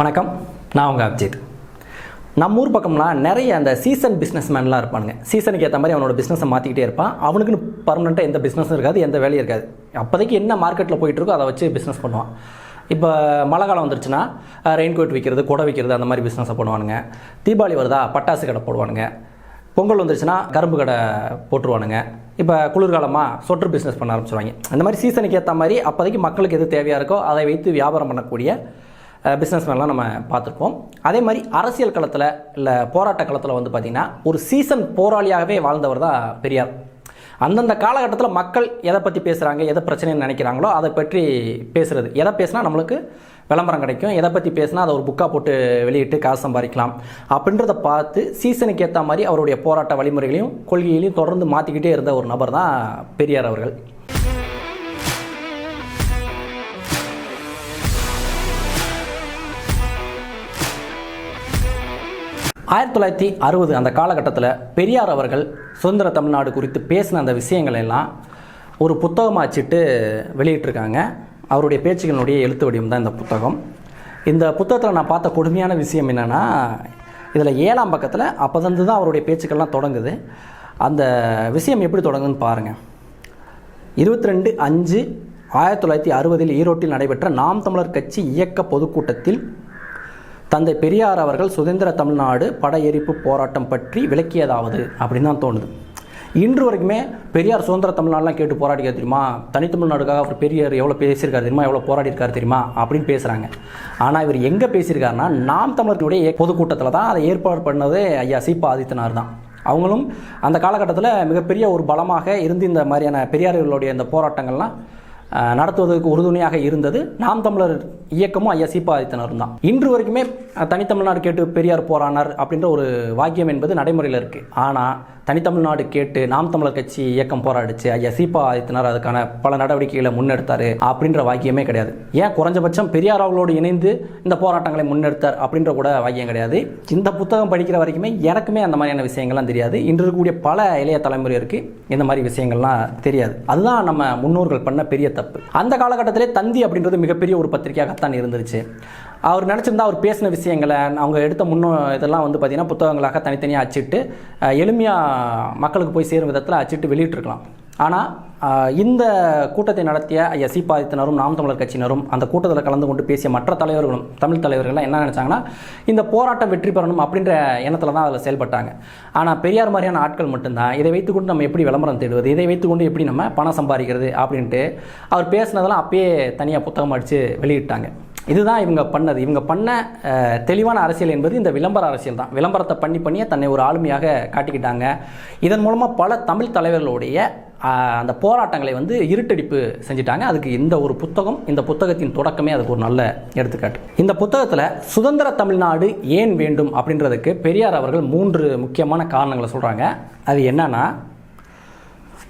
வணக்கம். நான் உங்கள் அப்ஜித். நம்ம ஊர் பக்கம்லாம் நிறைய அந்த சீசன் பிஸ்னஸ்மேன்லாம் இருப்பானுங்க. சீசனுக்கு ஏற்ற மாதிரி அவனோட பிஸ்னஸை மாற்றிக்கிட்டே இருப்பான். அவனுக்குன்னு பர்மனெண்ட்டாக எந்த பிஸ்னஸும் இருக்காது எந்த வேலையும் இருக்காது. அப்போதைக்கு என்ன மார்க்கெட்டில் போயிட்டு இருக்கோ அதை வச்சு பிஸ்னஸ் பண்ணுவான். இப்போ மழை காலம் வந்துருச்சுன்னா ரெயின் கோட் விற்கிறது குடை விற்கிறது அந்த மாதிரி பிஸ்னஸை பண்ணுவானுங்க. தீபாவளி வருதா பட்டாசு கடை போடுவானுங்க. பொங்கல் வந்துருச்சுன்னா கரும்பு கடை போட்டுருவானுங்க. இப்போ குளிர்காலமாக சொட்டர் பிஸ்னஸ் பண்ண ஆரம்பிச்சிருவாங்க. அந்த மாதிரி சீசனுக்கு ஏற்ற மாதிரி அப்போதைக்கு மக்களுக்கு எது தேவையாக இருக்கோ அதை வைத்து வியாபாரம் பண்ணக்கூடிய பிஸ்னஸ்மேன்லாம் நம்ம பார்த்துருப்போம். அதே மாதிரி அரசியல் களத்தில் இல்லை போராட்ட களத்தில் வந்து பார்த்திங்கன்னா ஒரு சீசன் போராளியாகவே வாழ்ந்தவர் தான் பெரியார். அந்தந்த காலகட்டத்தில் மக்கள் எதை பற்றி பேசுகிறாங்க எதை பிரச்சனைன்னு நினைக்கிறாங்களோ அதை பற்றி பேசுகிறது எதை பேசினா நம்மளுக்கு விளம்பரம் கிடைக்கும். எதை பற்றி பேசினா அதை ஒரு புக்காக போட்டு வெளியிட்டு காசு சம்பாதிக்கலாம். அப்படின்றத பார்த்து சீசனுக்கு ஏற்ற மாதிரி அவருடைய போராட்ட வழிமுறைகளையும் கொள்கைகளையும் தொடர்ந்து மாற்றிக்கிட்டே இருந்த ஒரு நபர் தான் பெரியார் அவர்கள். ஆயிரத்தி தொள்ளாயிரத்தி அறுபது அந்த காலகட்டத்தில் பெரியார் அவர்கள் சுதந்திர தமிழ்நாடு குறித்து பேசின அந்த விஷயங்கள் எல்லாம் ஒரு புத்தகமாக வச்சுட்டு வெளியிட்டிருக்காங்க. அவருடைய பேச்சுகளினுடைய எழுத்து வடிவம் தான் இந்த புத்தகம். இந்த புத்தகத்தில் நான் பார்த்த கொடுமையான விஷயம் என்னென்னா இதில் ஏழாம் பக்கத்தில் அப்போதந்து தான் அவருடைய பேச்சுக்கள்லாம் தொடங்குது. அந்த விஷயம் எப்படி தொடங்குதுன்னு பாருங்கள் இருபத்தி ரெண்டு அஞ்சு ஆயிரத்தி தொள்ளாயிரத்தி அறுபதில் ஈரோட்டில் நடைபெற்ற நாம் தமிழர் கட்சி இயக்க பொதுக்கூட்டத்தில் தந்தை பெரியார் அவர்கள் சுதந்திர தமிழ்நாடு பட எரிப்பு போராட்டம் பற்றி விளக்கியதாவது அப்படின்னு தான் தோணுது. இன்று வரைக்குமே பெரியார் சுதந்திர தமிழ்நாடுலாம் கேட்டு போராடிக்க தெரியுமா? தனித்தமிழ்நாடுக்காக அவர் பெரியார் எவ்வளோ பேசியிருக்காரு தெரியுமா? எவ்வளோ போராடி இருக்காரு தெரியுமா? அப்படின்னு பேசுகிறாங்க ஆனால் இவர் எங்கே பேசியிருக்காருன்னா நாம் தமிழர்களுடைய பொதுக்கூட்டத்தில் தான் அதை ஏற்பாடு பண்ணது ஐயா சீபா ஆதித்தனார் தான். அவங்களும் அந்த காலகட்டத்தில் மிகப்பெரிய ஒரு பலமாக இருந்து இந்த மாதிரியான பெரியார்களுடைய இந்த போராட்டங்கள்லாம் நடத்துவதற்கு உறுதுணையாக இருந்தது. நாம் தமிழர் இயக்கமும் ஐயா சீபாதித்தனரும் தான். இன்று வரைக்குமே தனித்தமிழ்நாடு கேட்டு பெரியார் போரானார் அப்படின்ற ஒரு வாக்கியம் என்பது நடைமுறையில் இருக்குது ஆனால் தனித்தமிழ்நாடு கேட்டு நாம் தமிழர் கட்சி இயக்கம் போராடிச்சு ஐயா சீபா ஆதித்தனார் அதுக்கான பல நடவடிக்கைகளை முன்னெடுத்தார் அப்படின்ற வாக்கியமே கிடையாது. ஏன் குறைஞ்சபட்சம் பெரியார் அவர்களோடு இணைந்து இந்த போராட்டங்களை முன்னெடுத்தார் அப்படின்ற கூட வாக்கியம் கிடையாது. இந்த புத்தகம் படிக்கிற வரைக்குமே எனக்குமே அந்த மாதிரியான விஷயங்கள்லாம் தெரியாது. இன்று இருக்கக்கூடிய பல இளைய தலைமுறையிற்கு இந்த மாதிரி விஷயங்கள்லாம் தெரியாது. அதுதான் நம்ம முன்னோர்கள் பண்ண பெரிய தப்பு. அந்த காலகட்டத்திலே தந்தி அப்படின்றது மிகப்பெரிய ஒரு பத்திரிகையாகத்தான் இருந்துருச்சு. அவர் நினச்சிருந்தா அவர் பேசின விஷயங்களை அவங்க எடுத்த முன்னோ இதெல்லாம் வந்து பார்த்திங்கன்னா புத்தகங்களாக தனித்தனியாக அச்சிட்டு எளிமையாக மக்களுக்கு போய் சேரும் விதத்தில் அச்சிட்டு வெளியிட்டிருக்கலாம். ஆனால் இந்த கூட்டத்தை நடத்திய ஐயா சீபாதித்தனரும் நாம் தமிழர் கட்சியினரும் அந்த கூட்டத்தில் கலந்து கொண்டு பேசிய மற்ற தலைவர்களும் தமிழ் தலைவர்கள்லாம் என்ன நினச்சாங்கன்னா இந்த போராட்டம் வெற்றி பெறணும் அப்படின்ற எண்ணத்தில் தான் அதில் செயல்பட்டாங்க. ஆனால் பெரியார் மாதிரியான ஆட்கள் மட்டும்தான் இதை வைத்துக்கொண்டு நம்ம எப்படி விளம்பரம் தேடுவது இதை வைத்துக்கொண்டு எப்படி நம்ம பணம் சம்பாதிக்கிறது அப்படின்ட்டு அவர் பேசினதெல்லாம் அப்பயே தனியாக புத்தகம் அடித்து வெளியிட்டாங்க. இதுதான் இவங்க பண்ணது. இவங்க பண்ண தெளிவான அரசியல் என்பது இந்த விளம்பர அரசியல் தான். விளம்பரத்தை பண்ணி பண்ணியே தன்னை ஒரு ஆளுமையாக காட்டிக்கிட்டாங்க. இதன் மூலமாக பல தமிழ் தலைவர்களுடைய அந்த போராட்டங்களை வந்து இருட்டடிப்பு செஞ்சிட்டாங்க. அதுக்கு இந்த ஒரு புத்தகம் இந்த புத்தகத்தின் தொடக்கமே அதுக்கு ஒரு நல்ல எடுத்துக்காட்டு. இந்த புத்தகத்தில் சுதந்திர தமிழ்நாடு ஏன் வேண்டும் அப்படின்றதுக்கு பெரியார் அவர்கள் மூன்று முக்கியமான காரணங்களை சொல்கிறாங்க அது என்னன்னா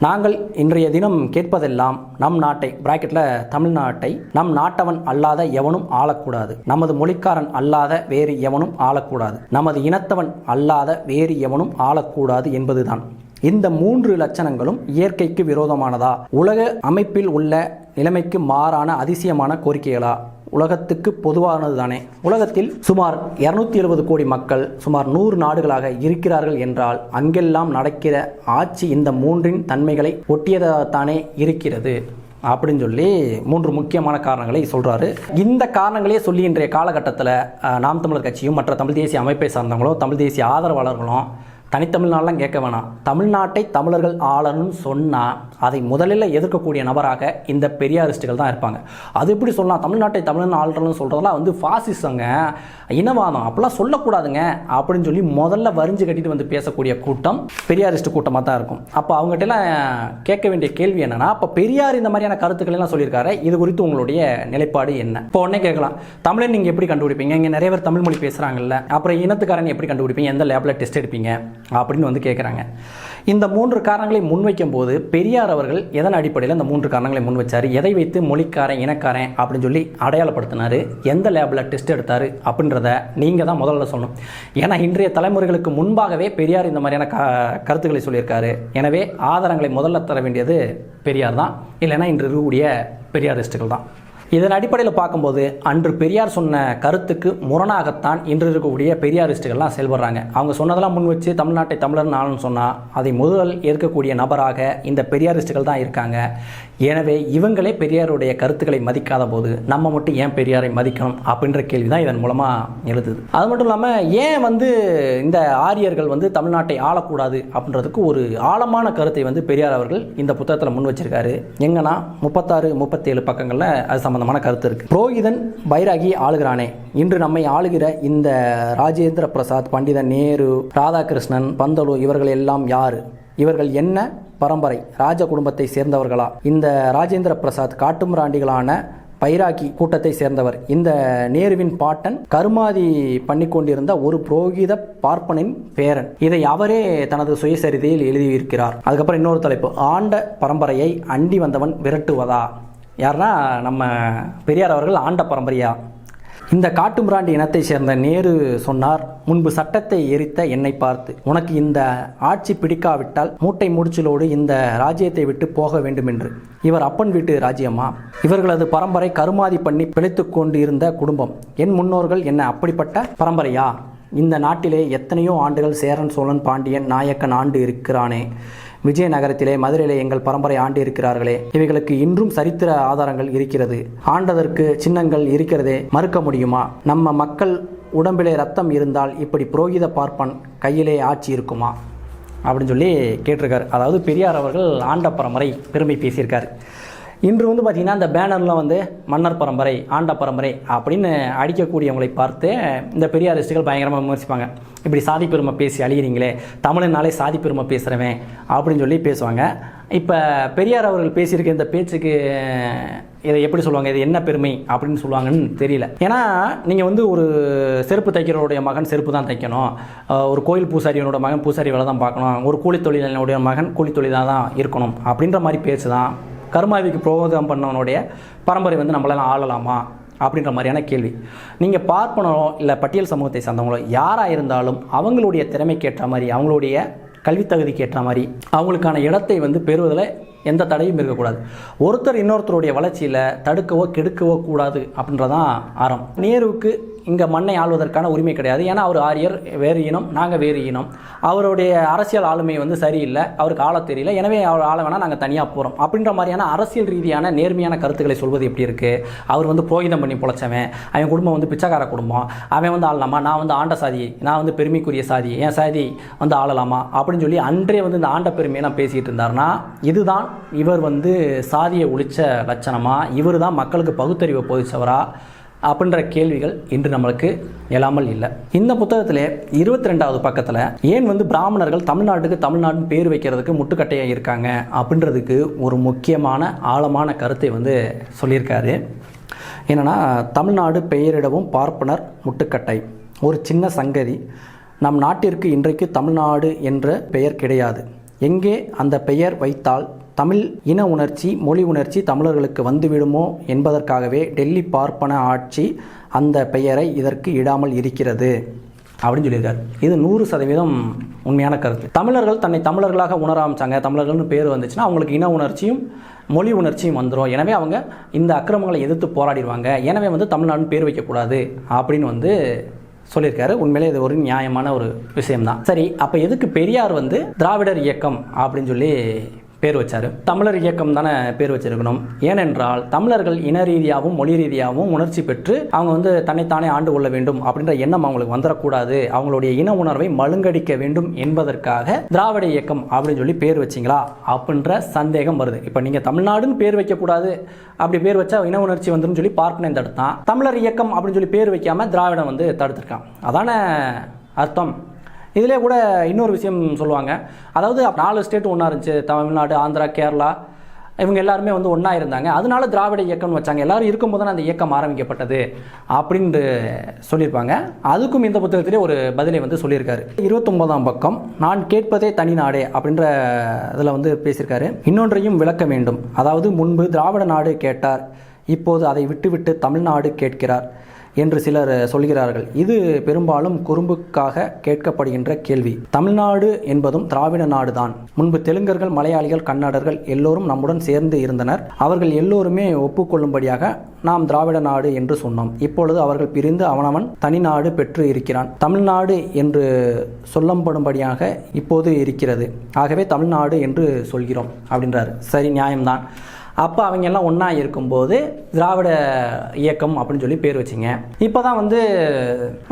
நாங்கள் இன்றைய தினம் கேட்பதெல்லாம் நம் நாட்டை பிராக்கெட்டில் தமிழ்நாட்டை நம் நாட்டவன் அல்லாத எவனும் ஆளக்கூடாது. நமது மொழிக்காரன் அல்லாத வேறு எவனும் ஆளக்கூடாது. நமது இனத்தவன் அல்லாத வேறு எவனும் ஆளக்கூடாது என்பதுதான். இந்த மூன்று லட்சணங்களும் இயற்கைக்கு விரோதமானதா? உலக அமைப்பில் உள்ள நிலைமைக்கு மாறான அதிசயமான கோரிக்கைகளா? உலகத்துக்கு பொதுவானது தானே உலகத்தில் சுமார் இருநூத்தி எழுபது கோடி மக்கள் சுமார் நூறு நாடுகளாக இருக்கிறார்கள் என்றால் அங்கெல்லாம் நடக்கிற ஆட்சி இந்த மூன்றின் தன்மைகளை ஒட்டியதாகத்தானே இருக்கிறது. அப்படின்னு சொல்லி மூன்று முக்கியமான காரணங்களை சொல்கிறாரு இந்த காரணங்களே சொல்லி இன்றைய காலகட்டத்தில் நாம் தமிழர் கட்சியும் மற்ற தமிழ் தேசிய அமைப்பை சார்ந்தவங்களும் தமிழ் தேசிய ஆதரவாளர்களும் தனித்தமிழ்நாளெலாம் கேட்க வேணாம். தமிழ்நாட்டை தமிழர்கள் ஆளணும்னு சொன்னால் அதை முதலில் எதிர்க்கக்கூடிய நபராக இந்த பெரியாரிஸ்டுகள் தான் இருப்பாங்க. அது எப்படி சொல்லலாம்? தமிழ்நாட்டை தமிழன் ஆளணும்னு சொல்கிறதெல்லாம் வந்து ஃபாசிசங்க இனவாதம். அப்படிலாம் சொல்லக்கூடாதுங்க. அப்படின்னு சொல்லி முதல்ல வரிஞ்சு கட்டிட்டு வந்து பேசக்கூடிய கூட்டம் பெரியாரிஸ்ட் கூட்டமாக தான் இருக்கும். அப்போ அவங்ககிட்டலாம் கேட்க வேண்டிய கேள்வி என்னென்னா அப்போ பெரியார் இந்த மாதிரியான கருத்துக்கள் எல்லாம் சொல்லியிருக்காரு. இது குறித்து உங்களுடைய நிலைப்பாடு என்ன? இப்போ உடனே கேட்கலாம். தமிழை நீங்கள் எப்படி கண்டுபிடிப்பீங்க? இங்கே நிறைய பேர் தமிழ் மொழி பேசுகிறாங்கல்ல அப்புறம் இனத்துக்காரன் எப்படி கண்டுபிடிப்பீங்க? எந்த லேபில் டெஸ்ட் எடுப்பீங்க? அப்படின்னு வந்து கேட்குறாங்க இந்த மூன்று காரணங்களை முன்வைக்கும் போது பெரியார் அவர்கள் எதன் அடிப்படையில் இந்த மூன்று காரணங்களை முன்வைச்சார்? எதை வைத்து மொழிக்காரன் இனக்காரன் அப்படின்னு சொல்லி அடையாளப்படுத்தினார்? எந்த லேபில் டெஸ்ட் எடுத்தார்? அப்படின்றத நீங்கள் தான் முதல்ல சொல்லணும். ஏன்னா இன்றைய தலைமுறைகளுக்கு முன்பாகவே பெரியார் இந்த மாதிரியான க கருத்துக்களை சொல்லியிருக்காரு. எனவே ஆதாரங்களை முதல்ல தர வேண்டியது பெரியார் தான். இல்லைன்னா இன்று இருக்கக்கூடிய பெரியாரிஸ்டுகள் தான். இதன் அடிப்படையில் பார்க்கும்போது அன்று பெரியார் சொன்ன கருத்துக்கு முரணாகத்தான் இன்று இருக்கக்கூடிய பெரியாரிஸ்டுகள்லாம் செயல்படுறாங்க. அவங்க சொன்னதெல்லாம் முன் வச்சு தமிழ்நாட்டை தமிழர் ஆளுன்னு சொன்னால் அதை முதல் ஏற்கக்கூடிய நபராக இந்த பெரியாரிஸ்டுகள் தான் இருக்காங்க. எனவே இவங்களே பெரியாருடைய கருத்துக்களை மதிக்காத போது நம்ம மட்டும் ஏன் பெரியாரை மதிக்கணும் அப்படின்ற கேள்வி தான் இதன் மூலமாக எழுதுது. அது மட்டும் இல்லாமல் ஏன் வந்து இந்த ஆரியர்கள் வந்து தமிழ்நாட்டை ஆளக்கூடாது அப்படின்றதுக்கு ஒரு ஆழமான கருத்தை வந்து பெரியார் அவர்கள் இந்த புத்தகத்தில் முன் வச்சிருக்காரு. எங்கன்னா முப்பத்தாறு முப்பத்தேழு பக்கங்களில் அது சம்பந்தமான கருத்து இருக்கு. புரோகிதன் பைராகி ஆளுகிறானே. இன்று நம்மை ஆளுகிற இந்த ராஜேந்திர பிரசாத் பண்டிதன் நேரு ராதாகிருஷ்ணன் பந்தலு இவர்கள் எல்லாம் யார்? இவர்கள் என்ன? பரம்பரை ராஜ குடும்பத்தை சேர்ந்தவர்களா? இந்த ராஜேந்திர பிரசாத் காட்டுமிராண்டிகளான பைராக்கி கூட்டத்தை சேர்ந்தவர். இந்த நேருவின் பாட்டன் கருமாதி பண்ணி கொண்டிருந்த ஒரு புரோகித பார்ப்பனின் பேரன். இதை அவரே தனது சுயசரிதையில் எழுதியிருக்கிறார். அதுக்கப்புறம் இன்னொரு தலைப்பு. ஆண்ட பரம்பரையை அண்டி வந்தவன் விரட்டுவதா? யாருன்னா நம்ம பெரியார் அவர்கள் ஆண்ட பரம்பரையா? இந்த காட்டுமிராண்டி இனத்தை சேர்ந்த நேரு சொன்னார் முன்பு சட்டத்தை எரித்த என்னை பார்த்து. உனக்கு இந்த ஆட்சி பிடிக்காவிட்டால் மூட்டை முடிச்சலோடு இந்த ராஜ்யத்தை விட்டு போக வேண்டும் என்று இவர் அப்பன் வீட்டு ராஜ்யமா? இவர்களது பரம்பரை கருமாதி பண்ணி பிழைத்து கொண்டு இருந்த குடும்பம். என் முன்னோர்கள் என்ன அப்படிப்பட்ட பரம்பரையா? இந்த நாட்டிலே எத்தனையோ ஆண்டுகள் சேரன் சோழன் பாண்டியன் நாயக்கன் ஆண்டு இருக்கிறானே. விஜயநகரத்திலே மதுரையிலே எங்கள் பரம்பரை ஆண்டு இருக்கிறார்களே இவைகளுக்கு இன்றும் சரித்திர ஆதாரங்கள் இருக்கிறது. ஆண்டதற்கு சின்னங்கள் இருக்கிறதே மறுக்க முடியுமா? நம்ம மக்கள் உடம்பிலே ரத்தம் இருந்தால் இப்படி புரோகித பார்ப்பன் கையிலே ஆட்சி இருக்குமா? அப்படின்னு சொல்லி கேட்டிருக்காரு. அதாவது பெரியார் அவர்கள் ஆண்ட பரம்பரை பெருமை பேசியிருக்காரு. இன்று வந்து பார்த்திங்கன்னா இந்த பேனர்லாம் வந்து மன்னர் பரம்பரை ஆண்ட பரம்பரை அப்படின்னு அடிக்கக்கூடியவங்களை பார்த்து இந்த பெரியாரிஸ்டுகள் பயங்கரமாக விமர்சிப்பாங்க. இப்படி சாதி பெருமை பேசி அழிகிறீங்களே தமிழனாலே சாதி பெருமை பேசுகிறவன் அப்படின்னு சொல்லி பேசுவாங்க. இப்போ பெரியார் அவர்கள் பேசியிருக்க இந்த பேச்சுக்கு இதை எப்படி சொல்லுவாங்க இது என்ன பெருமை அப்படின்னு சொல்லுவாங்கன்னு தெரியல. ஏன்னா நீங்கள் வந்து ஒரு செருப்பு தைக்கிறவருடைய மகன் செருப்பு தான் தைக்கணும். ஒரு கோயில் பூசாரியனோட மகன் பூசாரி வேலை தான் பார்க்கணும். ஒரு கூலி மகன் கூலி தொழிலாக தான் இருக்கணும் அப்படின்ற மாதிரி பேச்சு தான் கருமாவிக்கு புரோகிதம் பண்ணவனுடைய பரம்பரை வந்து நம்மளால ஆளலாமா? அப்படின்ற மாதிரியான கேள்வி. நீங்கள் பார்ப்பனோ இல்லை பட்டியல் சமூகத்தை சார்ந்தவங்களோ யாராக இருந்தாலும் அவங்களுடைய திறமைக்கேற்ற மாதிரி அவங்களுடைய கல்வித்தகுதிக்கு ஏற்ற மாதிரி அவங்களுக்கான இடத்தை வந்து பெறுவதில் எந்த தடையும் இருக்கக்கூடாது. ஒருத்தர் இன்னொருத்தருடைய வளர்ச்சியில் தடுக்கவோ கெடுக்கவோ கூடாது அப்படின்றதான் ஆரம் நேருவுக்கு இங்கே மண்ணை ஆள்வதற்கான உரிமை கிடையாது. ஏன்னா அவர் ஆரியர் வேறு இனம் நாங்கள் வேறு இனம். அவருடைய அரசியல் ஆளுமை வந்து சரியில்லை. அவருக்கு ஆள தெரியல. எனவே அவர் ஆள வேணால் நாங்கள் தனியாக போகிறோம் அப்படின்ற மாதிரியான அரசியல் ரீதியான நேர்மையான கருத்துக்களை சொல்வது எப்படி இருக்குது அவர் வந்து புரோகிதம் பண்ணி பொழைச்சவன். அவன் குடும்பம் வந்து பிச்சைக்கார குடும்பம். அவன் வந்து ஆளலாமா? நான் வந்து ஆண்ட சாதி நான் வந்து பெருமைக்குரிய சாதி என் சாதி வந்து ஆளலாமா? அப்படின்னு சொல்லி அன்றே வந்து இந்த ஆண்ட பெருமையெல்லாம் பேசிகிட்டு இருந்தாருன்னா இதுதான் இவர் வந்து சாதியை ஒழிச்ச லட்சணமா? இவர் தான் மக்களுக்கு பகுத்தறிவை போதிச்சவராக அப்படின்ற கேள்விகள் இன்று நம்மளுக்கு எழாமல் இல்லை. இந்த புத்தகத்திலே இருபத்தி ரெண்டாவது பக்கத்தில் ஏன் வந்து பிராமணர்கள் தமிழ்நாட்டுக்கு தமிழ்நாடுன்னு பேர் வைக்கிறதுக்கு முட்டுக்கட்டையாக இருக்காங்க அப்படின்றதுக்கு ஒரு முக்கியமான ஆழமான கருத்தை வந்து சொல்லியிருக்காரு. என்னென்னா தமிழ்நாடு பெயரிடவும் பார்ப்பனர் முட்டுக்கட்டை. ஒரு சின்ன சங்கதி. நம் நாட்டிற்கு இன்றைக்கு தமிழ்நாடு என்ற பெயர் கிடையாது. எங்கே அந்த பெயர் வைத்தால் தமிழ் இன உணர்ச்சி மொழி உணர்ச்சி தமிழர்களுக்கு வந்துவிடுமோ என்பதற்காகவே டெல்லி பார்ப்பன ஆட்சி அந்த பெயரை இதற்கு இடாமல் இருக்கிறது அப்படின்னு சொல்லியிருக்காரு. இது நூறு சதவீதம் உண்மையான கருத்து. தமிழர்கள் தன்னை தமிழர்களாக உணர ஆரம்பிச்சாங்க தமிழர்கள்னு பேர் வந்துச்சுன்னா அவங்களுக்கு இன உணர்ச்சியும் மொழி உணர்ச்சியும் வந்துடும் எனவே அவங்க இந்த அக்கிரமங்களை எதிர்த்து போராடிடுவாங்க. எனவே வந்து தமிழ்நாடுன்னு பேர் வைக்கக்கூடாது அப்படின்னு வந்து சொல்லியிருக்காரு. உண்மையிலே இது ஒரு நியாயமான ஒரு விஷயம்தான். சரி அப்போ எதுக்கு பெரியார் வந்து திராவிடர் இயக்கம் அப்படின்னு சொல்லி பேர் வச்சார். தமிழர் இயக்கம் தானே பேர் வச்சிருக்கணும். ஏனென்றால் தமிழர்கள் இன ரீதியாகவும் மொழி ரீதியாகவும் உணர்ச்சி பெற்று அவங்க வந்து தன்னைத்தானே ஆண்டு கொள்ள வேண்டும் அப்படின்ற எண்ணம் அவங்களுக்கு வந்துடக்கூடாது அவங்களுடைய இன உணர்வை மழுங்கடிக்க வேண்டும் என்பதற்காக திராவிட இயக்கம் அப்படின்னு சொல்லி பேர் வச்சிங்களா? அப்படின்ற சந்தேகம் வருது. இப்போ நீங்கள் தமிழ்நாடுன்னு பேர் வைக்கக்கூடாது. அப்படி பேர் வச்சா இன உணர்ச்சி வந்துடும் சொல்லி பார்ப்பனை தடுத்தான். தமிழர் இயக்கம் அப்படின்னு சொல்லி பேர் வைக்காமல் திராவிடம் வந்து தடுத்திருக்கான். அதான அர்த்தம்? இதிலே கூட இன்னொரு விஷயம் சொல்லுவாங்க. அதாவது நாலு ஸ்டேட் ஒன்றா இருந்துச்சு. தமிழ்நாடு ஆந்திரா கேரளா. இவங்க எல்லாருமே வந்து ஒன்றா இருந்தாங்க. அதனால திராவிட இயக்கம்னு வச்சாங்க. எல்லாரும் இருக்கும்போது தான் அந்த இயக்கம் ஆரம்பிக்கப்பட்டது அப்படின்ட்டு சொல்லியிருப்பாங்க. அதுக்கும் இந்த புத்தகத்திலே ஒரு பதிலை வந்து சொல்லியிருக்காரு. இருபத்தொம்போதாம் பக்கம் நான் கேட்பதே தனி நாடே அப்படின்ற இதில் வந்து பேசியிருக்காரு. இன்னொன்றையும் விளக்க வேண்டும். அதாவது முன்பு திராவிட நாடு கேட்டார். இப்போது அதை விட்டுவிட்டு தமிழ்நாடு கேட்கிறார். என்று சிலர் சொல்கிறார்கள். இது பெரும்பாலும் குறும்புக்காக கேட்கப்படுகின்ற கேள்வி. தமிழ்நாடு என்பதும் திராவிட நாடுதான். முன்பு தெலுங்கர்கள் மலையாளிகள் கன்னடர்கள் எல்லோரும் நம்முடன் சேர்ந்து இருந்தனர். அவர்கள் எல்லோருமே ஒப்புக்கொள்ளும்படியாக நாம் திராவிட நாடு என்று சொன்னோம். இப்பொழுது அவர்கள் பிரிந்து அவனவன் தனிநாடு பெற்று இருக்கிறான். தமிழ்நாடு என்று சொல்லப்படும்படியாக இப்போது இருக்கிறது. ஆகவே தமிழ்நாடு என்று சொல்கிறோம் அப்படின்றார். சரி நியாயம்தான். அப்போ அவங்க எல்லாம் ஒன்றா இருக்கும்போது திராவிட இயக்கம் அப்படின்னு சொல்லி பேர் வச்சிங்க. இப்போ தான் வந்து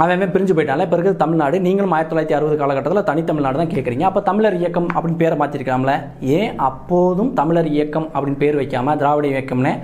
அவன் பிரிஞ்சு போயிட்டால இப்போ இருக்கிறது தமிழ்நாடு. நீங்களும் ஆயிரத்தி தொள்ளாயிரத்தி அறுபது காலகட்டத்தில் தனித்தமிழ்நாடு தான் கேட்குறீங்க அப்போ தமிழர் இயக்கம் அப்படின்னு பேரை மாற்றிருக்கலாம்ல ஏன் அப்போதும் தமிழர் இயக்கம் அப்படின்னு பேர் வைக்காமல் திராவிட இயக்கம்னு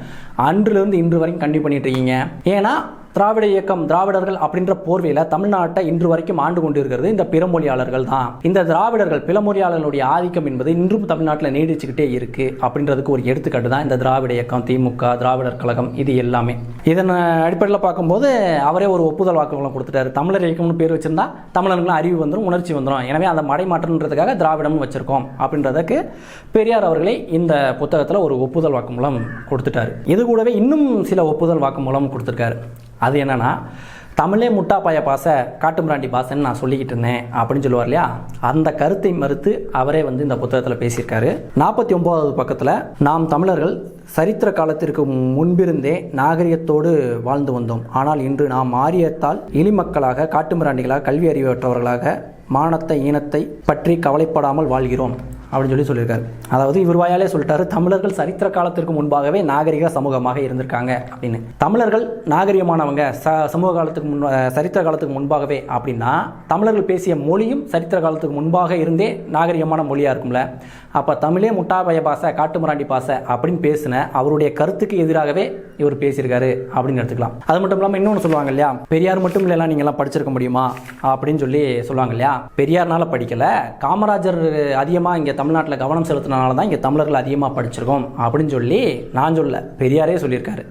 அன்றிலிருந்து இன்று வரைக்கும் கண்டிப்பாக பண்ணிட்டு இருக்கீங்க? ஏன்னா திராவிட இயக்கம் திராவிடர்கள் அப்படின்ற போர்வையில் தமிழ்நாட்டை இன்று வரைக்கும் ஆண்டு கொண்டிருக்கிறது இந்த பிறமொழியாளர்கள் தான். இந்த திராவிடர்கள் பிறமொழியாளர்களுடைய ஆதிக்கம் என்பது இன்றும் தமிழ்நாட்டில் நீடிச்சுக்கிட்டே இருக்கு அப்படின்றதுக்கு ஒரு எடுத்துக்காட்டு தான் இந்த திராவிட இயக்கம் திமுக திராவிடர் கழகம் இது எல்லாமே. இதன் அடிப்படையில் பார்க்கும்போது அவரே ஒரு ஒப்புதல் வாக்குமூலம் கொடுத்துட்டாரு. தமிழர் இயக்கம்னு பேர் வச்சிருந்தா தமிழர்களும் அறிவு வந்துடும் உணர்ச்சி வந்துடும் எனவே அந்த மடை மாற்றம்ன்றதுக்காக திராவிடம்னு வச்சிருக்கோம் அப்படின்றதுக்கு பெரியார் அவர்களே இந்த புத்தகத்தில் ஒரு ஒப்புதல் வாக்குமூலம் கொடுத்துட்டாரு. இது கூடவே இன்னும் சில ஒப்புதல் வாக்குமூலம் கொடுத்துருக்காரு. அது என்னன்னா தமிழே முட்டா பாய பாச காட்டுமிராண்டி பாசன்னு நான் சொல்லிக்கிட்டு இருந்தேன் அப்படின்னு சொல்லுவார் இல்லையா? அந்த கருத்தை மறுத்து அவரே வந்து இந்த புத்தகத்தில் பேசியிருக்காரு. நாற்பத்தி ஒன்பதாவது பக்கத்தில் நாம் தமிழர்கள் சரித்திர காலத்திற்கு முன்பிருந்தே நாகரிகத்தோடு வாழ்ந்து வந்தோம். ஆனால் இன்று நாம் மாறியத்தால் இழிமக்களாக காட்டுமிராண்டிகளாக கல்வி அறிவற்றவர்களாக மானத்தை ஈனத்தை பற்றி கவலைப்படாமல் வாழ்கிறோம். அப்படின்னு சொல்லி சொல்லியிருக்காரு. அதாவது இவர் வாயாலே சொல்லிட்டாரு தமிழர்கள் சரித்திர காலத்திற்கு முன்பாகவே நாகரிக சமூகமாக இருந்திருக்காங்க அப்படின்னு. தமிழர்கள் நாகரிகமானவங்க ச சமூக காலத்துக்கு முன் சரித்திர காலத்துக்கு முன்பாகவே அப்படின்னா தமிழர்கள் பேசிய மொழியும் சரித்திர காலத்துக்கு முன்பாக இருந்தே நாகரிகமான மொழியாக இருக்கும்ல. அப்போ தமிழே முட்டாபய பாசை காட்டுமிராண்டி பாசை அப்படின்னு பேசின அவருடைய கருத்துக்கு எதிராகவே இவர் பேசியிருக்காரு அப்படின்னு எடுத்துக்கலாம். அது மட்டும் இல்லாமல் இன்னொன்று சொல்லுவாங்க இல்லையா பெரியார் மட்டும் இல்லைலாம் நீங்கள்லாம் படிச்சிருக்க முடியுமா? அப்படின்னு சொல்லி சொல்லுவாங்க இல்லையா பெரியார்னால படிக்கல காமராஜர் அதிகமாக இங்கே தமிழ்நாட்டில் கவனம் செலுத்தினால தான் இங்கே தமிழர்கள் அதிகமாக படிச்சிருக்கோம் அப்படின்னு சொல்லி நான் சொல்ல பெரியாரே சொல்லியிருக்காரு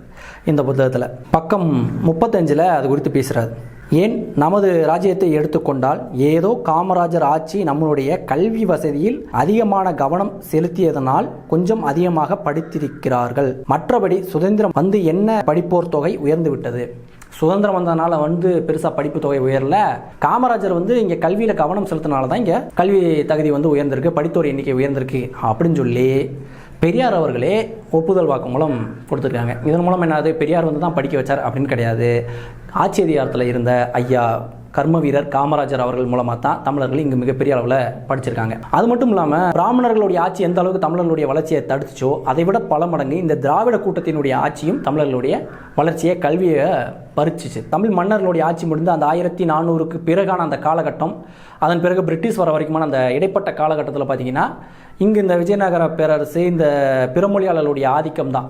இந்த புத்தகத்தில். பக்கம் முப்பத்தஞ்சில் அது குறித்து பேசுகிறாரு ஏன் நமது ராஜ்யத்தை எடுத்துக்கொண்டால் ஏதோ காமராஜர் ஆட்சி நம்மளுடைய கல்வி வசதியில் அதிகமான கவனம் செலுத்தியதனால் கொஞ்சம் அதிகமாக படித்திருக்கிறார்கள். மற்றபடி சுதந்திரம் வந்து என்ன படிப்போர் தொகை உயர்ந்து விட்டது சுதந்திரம் வந்ததுனால வந்து பெருசாக படிப்பு தொகை உயரல. காமராஜர் வந்து இங்கே கல்வியில் கவனம் செலுத்தினால தான் இங்கே கல்வி தகுதி வந்து உயர்ந்திருக்கு படித்தோர் எண்ணிக்கை உயர்ந்திருக்கு அப்படின்னு சொல்லி பெரியார் அவர்களே ஒப்புதல் வாக்குமூலம் கொடுத்துருக்காங்க. இதன் மூலம் என்னது? பெரியார் வந்து தான் படிக்க வச்சார் அப்படின்னு கிடையாது. ஆட்சி அதிகாரத்தில் இருந்த ஐயா கர்ம வீரர் காமராஜர் அவர்கள் மூலமாக தான் தமிழர்கள் இங்கு மிகப்பெரிய அளவில் படிச்சிருக்காங்க. அது மட்டும் இல்லாமல் பிராமணர்களுடைய ஆட்சி எந்த அளவுக்கு தமிழர்களுடைய வளர்ச்சியை தடுத்துச்சோ அதை விட பல மடங்கு இந்த திராவிட கூட்டத்தினுடைய ஆட்சியும் தமிழர்களுடைய வளர்ச்சியை கல்வியை பறிச்சிச்சு. தமிழ் மன்னர்களுடைய ஆட்சி முடிந்து அந்த ஆயிரத்தி நானூறுக்கு பிறகான அந்த காலகட்டம் அதன் பிறகு பிரிட்டிஷ் வர வரைக்குமான அந்த இடைப்பட்ட காலகட்டத்தில் பார்த்தீங்கன்னா இங்கு இந்த விஜயநகர பேரரசு இந்த பிறமொழியாளர்களுடைய ஆதிக்கம் தான்.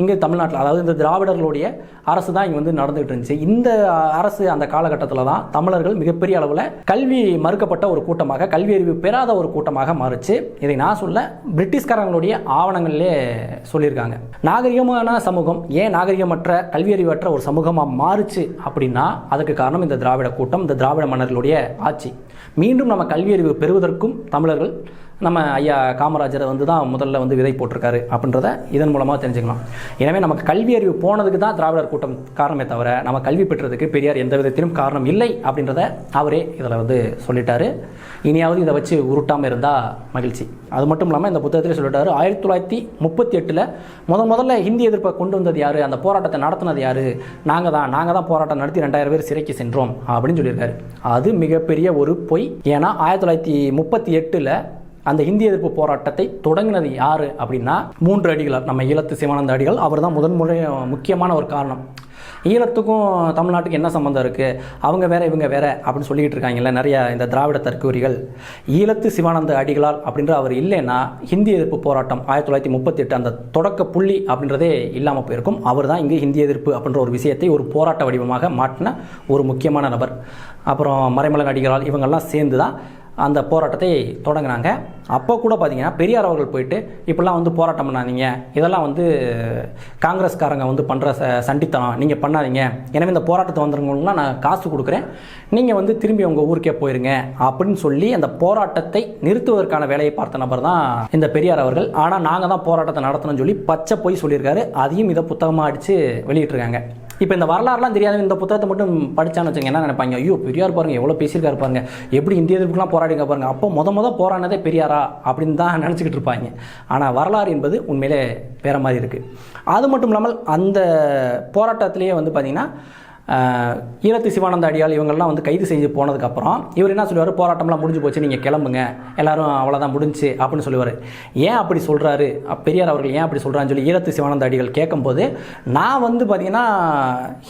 இங்கே தமிழ்நாட்டில் அதாவது இந்த திராவிடர்களுடைய அரசு தான் இங்கே வந்து நடந்துகிட்டு இருந்துச்சு. இந்த அரசு அந்த காலகட்டத்தில் தான் தமிழர்கள் மிகப்பெரிய அளவில் கல்வி மறுக்கப்பட்ட ஒரு கூட்டமாக கல்வி அறிவு பெறாத ஒரு கூட்டமாக மாறுச்சு. இதை நான் சொல்ல பிரிட்டிஷ்காரங்களுடைய ஆவணங்களிலே சொல்லியிருக்காங்க. நாகரிகமான சமூகம் ஏன் நாகரிகமற்ற கல்வி அறிவற்ற ஒரு சமூகமாக மாறுச்சு அப்படின்னா அதுக்கு காரணம் இந்த திராவிட கூட்டம் இந்த திராவிட மன்னர்களுடைய ஆட்சி. மீண்டும் நம்ம கல்வி அறிவு பெறுவதற்கும் தமிழர்கள் நம்ம ஐயா காமராஜரை வந்து தான் முதல்ல வந்து விதை போட்டிருக்காரு அப்படின்றத இதன் மூலமாக தெரிஞ்சுக்கலாம். எனவே நமக்கு கல்வி அறிவு போனதுக்கு தான் திராவிடர் கூட்டம் காரணமே தவிர நம்ம கல்வி பெற்றதுக்கு பெரியார் எந்த விதத்திலும் காரணம் இல்லை அப்படின்றத அவரே இதில் வந்து சொல்லிட்டாரு. இனியாவது இதை வச்சு உருட்டாமல் இருந்தால் மகிழ்ச்சி. அது மட்டும் இல்லாமல் இந்த புத்தகத்திலே சொல்லிட்டாரு ஆயிரத்தி தொள்ளாயிரத்தி முப்பத்தி எட்டில் முத முதல்ல ஹிந்தி எதிர்ப்பை கொண்டு வந்தது யார்? அந்த போராட்டத்தை நடத்தினது யார்? நாங்கள் தான் நாங்கள் தான் போராட்டம் நடத்தி ரெண்டாயிரம் பேர் சிறைக்கு சென்றோம் அப்படின்னு சொல்லியிருக்காரு. அது மிகப்பெரிய ஒரு பொய். ஏன்னா ஆயிரத்தி தொள்ளாயிரத்தி முப்பத்தி எட்டில் அந்த இந்திய எதிர்ப்பு போராட்டத்தை தொடங்கினது யார் அப்படின்னா மூன்று அடிகளார். நம்ம ஈழத்து சிவானந்த அடிகள். அவர் தான் முதன்முறை முக்கியமான ஒரு காரணம். ஈழத்துக்கும் தமிழ்நாட்டுக்கு என்ன சம்மந்தம் இருக்குது அவங்க வேற இவங்க வேற அப்படின்னு சொல்லிக்கிட்டு இருக்காங்கல்ல நிறைய இந்த திராவிட தற்கூரிகள் ஈழத்து சிவானந்த அடிகளார் அப்படின்ற அவர் இல்லைன்னா ஹிந்தி எதிர்ப்பு போராட்டம் ஆயிரத்தி தொள்ளாயிரத்தி முப்பத்தி எட்டு அந்த தொடக்க புள்ளி அப்படின்றதே இல்லாமல் போயிருக்கும். அவர் தான் இங்கே ஹிந்தி எதிர்ப்பு அப்படின்ற ஒரு விஷயத்தை ஒரு போராட்ட வடிவமாக மாற்றின ஒரு முக்கியமான நபர். அப்புறம் மறைமலன் அடிகளால் இவங்கெல்லாம் சேர்ந்து தான் அந்த போராட்டத்தை தொடங்கினாங்க. அப்போ கூட பார்த்தீங்கன்னா பெரியார் அவர்கள் போயிட்டு இப்படிலாம் வந்து போராட்டம் பண்ணாதீங்க. இதெல்லாம் வந்து காங்கிரஸ்காரங்க வந்து பண்ணுற ச சண்டித்தனம். நீங்கள் பண்ணாதீங்க. எனவே இந்த போராட்டத்தை வந்துருங்கலாம் நான் காசு கொடுக்குறேன். நீங்கள் வந்து திரும்பி உங்கள் ஊருக்கே போயிருங்க. அப்படின்னு சொல்லி அந்த போராட்டத்தை நிறுத்துவதற்கான வேலையை பார்த்த நபர் தான் இந்த பெரியார் அவர்கள். ஆனால் நாங்கள் தான் போராட்டத்தை நடத்தணும்னு சொல்லி பச்சை போய் சொல்லியிருக்காரு. அதையும் இதை புத்தகமாக அடித்து வெளியிட்டிருக்காங்க. இப்போ இந்த வரலாறுலாம் தெரியாத இந்த புத்தகத்தை மட்டும் படிச்சான்னு வச்சுங்க என்ன நினைப்பாங்க? ஐயோ பெரியார் பாருங்க எவ்வளோ பேசியிருக்காரு பாருங்க. எப்படி இந்திய எதிர்ப்புலாம் போராடிங்க பாருங்க. அப்போ முத முத போராடினதே பெரியாரா? அப்படின்னு தான் நினச்சிக்கிட்டு இருப்பாங்க. ஆனால் வரலாறு என்பது உண்மையிலே வேற மாதிரி இருக்குது அது மட்டும் இல்லாமல் அந்த போராட்டத்திலேயே வந்து பார்த்திங்கன்னா ஈழத்து சிவானந்த அடியாள் இவங்கெல்லாம் வந்து கைது செஞ்சு போனதுக்கப்புறம் இவர் என்ன சொல்லுவார்? போராட்டம்லாம் முடிஞ்சு போச்சு நீங்கள் கிளம்புங்க. எல்லாரும் அவ்வளோதான் முடிஞ்சுச்சு அப்படின்னு சொல்லுவார். ஏன் அப்படி சொல்கிறாரு பெரியார் அவர்கள் ஏன் அப்படி சொல்கிறான்னு சொல்லி ஈழத்து சிவானந்த அடிகள் கேட்கும்போது நான் வந்து பார்த்தீங்கன்னா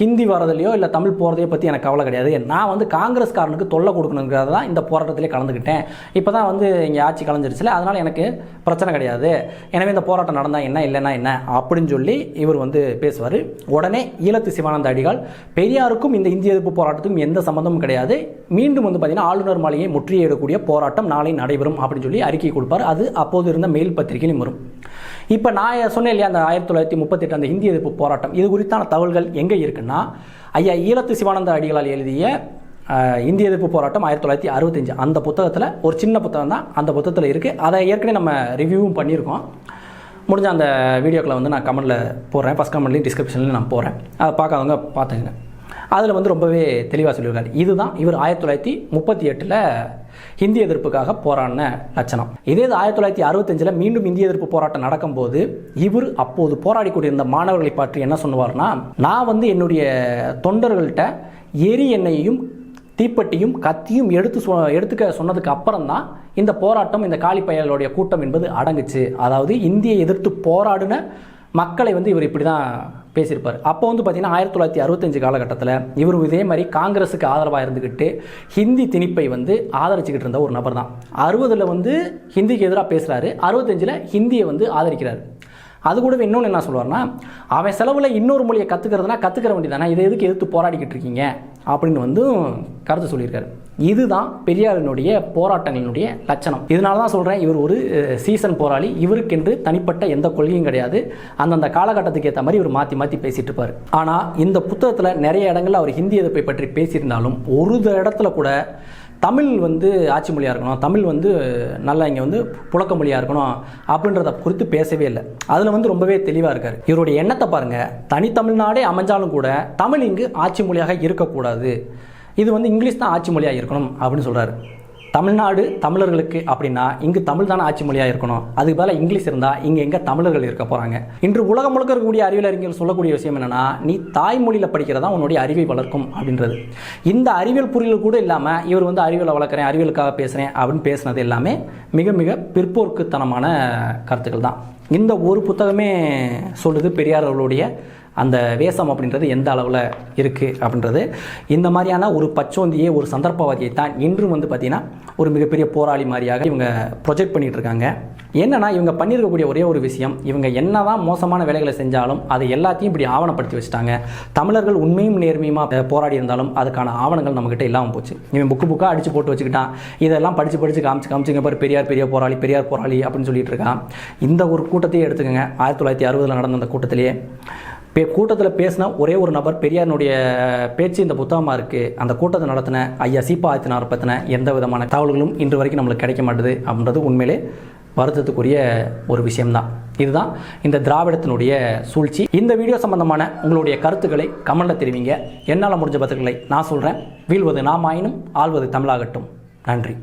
ஹிந்தி வரதுலையோ இல்லை தமிழ் போகிறதையோ பற்றி எனக்கு கவலை கிடையாது. நான் வந்து காங்கிரஸ்காரனுக்கு தொல்லை கொடுக்கணுங்கிறத தான் இந்த போராட்டத்திலே கலந்துக்கிட்டேன் இப்போ தான் வந்து இங்கே ஆட்சி கலைஞ்சிருச்சுல அதனால் எனக்கு பிரச்சனை கிடையாது. எனவே இந்த போராட்டம் நடந்தால் என்ன இல்லைன்னா என்ன? அப்படின்னு சொல்லி இவர் வந்து பேசுவார். உடனே ஈழத்து சிவானந்த அடிகள் பெரியாருக்கும் இந்த இந்திய எதிர்ப்பு போராட்டத்துக்கும் எந்த சம்மந்தமும் கிடையாது. மீண்டும் வந்து பார்த்தீங்கன்னா ஆளுநர் மாளிகையை முற்றியிடக்கூடிய போராட்டம் நாளை நடைபெறும் அப்படின்னு சொல்லி அறிக்கை கொடுப்பார். அது அப்போது இருந்த மெயில் பத்திரிகையிலும் வரும். இப்போ நான் சொன்னேன் இல்லையா அந்த ஆயிரத்தி தொள்ளாயிரத்தி முப்பத்தெட்டு அந்த இந்திய எதிர்ப்பு போராட்டம். இது குறித்தான தகவல்கள் எங்கே இருக்குன்னா ஐயா ஈழத்து சிவானந்த அடிகளால் எழுதிய இந்திய எதிர்ப்பு போராட்டம் ஆயிரத்தி தொள்ளாயிரத்தி அறுபத்தஞ்சு. அந்த புத்தகத்தில் ஒரு சின்ன புத்தகம் தான் அந்த புத்தகத்தில் இருக்குது அதை ஏற்கனவே நம்ம ரிவ்யூவும் பண்ணியிருக்கோம். முடிஞ்ச அந்த வீடியோக்களை வந்து நான் கமெண்டில் போடுறேன். ஃபஸ்ட் கமெண்ட்லேயும் டிஸ்கிரிப்ஷன்லையும் நான் போகிறேன் அதை பார்க்காதவங்க பார்த்துங்க அதில் வந்து ரொம்பவே தெளிவாக சொல்லியிருக்காரு. இதுதான் இவர் ஆயிரத்தி தொள்ளாயிரத்தி முப்பத்தி எட்டில் ஹிந்தி எதிர்ப்புக்காக போராடின லட்சணம். இதே இது ஆயிரத்தி தொள்ளாயிரத்தி அறுபத்தஞ்சில் மீண்டும் இந்திய எதிர்ப்பு போராட்டம் நடக்கும்போது இவர் அப்போது போராடி கொண்டிருந்த மாணவர்களை பற்றி என்ன சொல்லுவார்னா நான் வந்து என்னுடைய தொண்டர்கள்ட்ட எரி எண்ணெயையும் தீப்பெட்டியும் கத்தியும் எடுத்து சொ எடுத்துக்க சொன்னதுக்கு அப்புறம் தான் இந்த போராட்டம் இந்த காலிப்பயலுடைய கூட்டம் என்பது அடங்குச்சு. அதாவது இந்தியை எதிர்த்து போராடின மக்களை வந்து இவர் இப்படி தான் பேசியிருப்பார். அப்போ வந்து பார்த்தீங்கன்னா ஆயிரத்தி தொள்ளாயிரத்தி அறுபத்தஞ்சு காலகட்டத்தில் இவர் இதே மாதிரி காங்கிரஸுக்கு ஆதரவாக இருந்துக்கிட்டு ஹிந்தி திணிப்பை வந்து ஆதரிச்சுக்கிட்டு இருந்த ஒரு நபர் தான் அறுபதில் வந்து ஹிந்திக்கு எதிராக பேசுகிறாரு அறுபத்தஞ்சில் ஹிந்தியை வந்து ஆதரிக்கிறார். அது கூடவே இன்னொன்று என்ன சொல்லுவார்னா அவன் செலவில் இன்னொரு மொழியை கற்றுக்கிறதுனா கற்றுக்கிற வேண்டியதானே இதை எதுக்கு எதிர்த்து போராடிக்கிட்டு இருக்கீங்க? அப்படின்னு வந்து கருத்து சொல்லியிருக்காரு. இதுதான் பெரியாரினுடைய போராட்டங்களினுடைய லட்சணம். இதனால தான் சொல்கிறேன் இவர் ஒரு சீசன் போராளி. இவருக்கென்று தனிப்பட்ட எந்த கொள்கையும் கிடையாது. அந்தந்த காலகட்டத்துக்கு ஏற்ற மாதிரி இவர் மாற்றி மாற்றி பேசிட்டு இருப்பார். ஆனால் இந்த புத்தகத்தில் நிறைய இடங்களில் அவர் ஹிந்தி எதிர்ப்பை பற்றி பேசியிருந்தாலும் ஒரு இடத்துல கூட தமிழ் வந்து ஆட்சி மொழியாக இருக்கணும் தமிழ் வந்து நல்லா இங்கே வந்து புழக்க மொழியாக இருக்கணும் அப்படின்றத குறித்து பேசவே இல்லை. அதில் வந்து ரொம்பவே தெளிவாக இருக்கார். இவருடைய எண்ணத்தை பாருங்கள் தனித்தமிழ்நாடே அமைஞ்சாலும் கூட தமிழ் இங்கு ஆட்சி மொழியாக இருக்கக்கூடாது. இது வந்து இங்கிலீஷ் தான் ஆட்சி மொழியாக இருக்கணும் அப்படின்னு சொல்கிறாரு தமிழ்நாடு தமிழர்களுக்கு அப்படின்னா இங்கு தமிழ் தானே ஆட்சி மொழியாக இருக்கணும். அதுக்கு பதிலாக இங்கிலீஷ் இருந்தால் இங்கே எங்கே தமிழர்கள் இருக்க போகிறாங்க இன்று உலகம் முழுக்க இருக்கக்கூடிய அறிவியல் அறிஞர்கள் சொல்லக்கூடிய விஷயம் என்னென்னா நீ தாய்மொழியில் படிக்கிறதா உன்னுடைய அறிவை வளர்க்கும் அப்படின்றது. இந்த அறிவியல் புரியல் கூட இல்லாமல் இவர் வந்து அறிவியலை வளர்க்குறேன் அறிவியலுக்காக பேசுகிறேன் அப்படின்னு பேசுனது எல்லாமே மிக மிக பிற்போக்குத்தனமான கருத்துக்கள் தான். இந்த ஒரு புத்தகமே சொல்லுது பெரியார் அவர்களுடைய அந்த வேஷம் அப்படின்றது எந்த அளவில் இருக்குது அப்படின்றது. இந்த மாதிரியான ஒரு பச்சோந்தியை ஒரு சந்தர்ப்பவாதியை தான் இன்றும் வந்து பார்த்திங்கன்னா ஒரு மிகப்பெரிய போராளி மாதிரியாக இவங்க ப்ரொஜெக்ட் பண்ணிகிட்டு இருக்காங்க என்னென்னா இவங்க பண்ணியிருக்கக்கூடிய ஒரே ஒரு விஷயம் இவங்க என்ன தான் மோசமான வேலைகளை செஞ்சாலும் அதை எல்லாத்தையும் இப்படி ஆவணப்படுத்தி வச்சுட்டாங்க. தமிழர்கள் உண்மையும் நேர்மையுமா போராடி இருந்தாலும் அதுக்கான ஆவணங்கள் நம்மக்கிட்ட இல்லாமல் போச்சு. இவன் புக்கு புக்காக அடித்து போட்டு வச்சுக்கிட்டான். இதெல்லாம் படித்து படித்து காமிச்சு காமிச்சுங்க பாரு பெரியார் பெரிய போராளி பெரியார் போராளி அப்படின்னு சொல்லிட்டு இருக்கான். இந்த ஒரு கூட்டத்தையே எடுத்துக்கோங்க. ஆயிரத்தி தொள்ளாயிரத்தி அறுபதில் நடந்த அந்த கூட்டத்திலேயே கூட்டத்தில் பேசின ஒரே ஒரு நபர் பெரியாரினுடைய பேச்சு இந்த புத்தகமாக இருக்குது அந்த கூட்டத்தை நடத்தின ஐயா சீப்பா ஆதித்தனார் பற்றின எந்த விதமான தகவல்களும் இன்று வரைக்கும் நம்மளுக்கு கிடைக்க மாட்டுது அப்படின்றது உண்மையிலே வருத்தத்துக்குரிய ஒரு விஷயம்தான். இதுதான் இந்த திராவிடத்தினுடைய சூழ்ச்சி. இந்த வீடியோ சம்பந்தமான உங்களுடைய கருத்துக்களை கமெண்டில் தெரிவிங்க. என்னால் முடிஞ்ச பதில்களை நான் சொல்கிறேன் வீழ்வது நாம் ஆயினும் ஆள்வது தமிழாகட்டும். நன்றி.